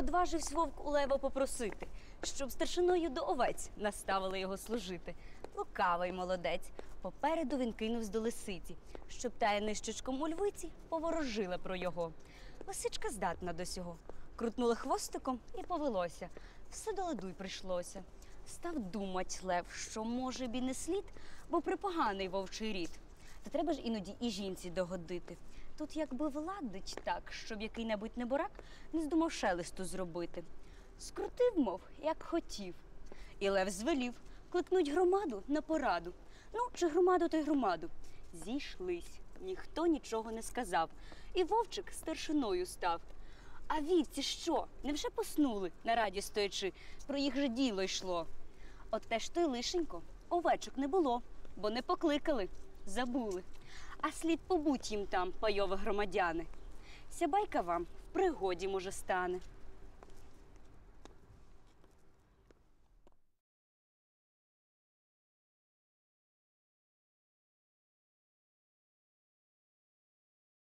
Одважився вовк у лева попросити, щоб старшиною до овець наставили його служити. Лукавий молодець. Попереду він кинувся до лисиці, щоб тая нищечком у львиці поворожила про його. Лисичка здатна до сього. Крутнула хвостиком і повелося. Все до ладу й прийшлося. Став думать лев, що може б і не слід, бо припоганий вовчий рід. Та треба ж іноді і жінці догодити. Тут якби владить так, щоб який-небудь неборак не здумав шелесту зробити. Скрутив, мов, як хотів. І лев звелів кликнуть громаду на пораду. Ну, чи громаду, то й громаду. Зійшлись, ніхто нічого не сказав. І вовчик старшиною став. А вівці що? Невже поснули на раді стоячи? Про їх же діло йшло. От теж то й лишенько, овечок не було, бо не покликали, забули. А слід побуть їм там, пайове громадяни. Ся байка вам в пригоді може стане.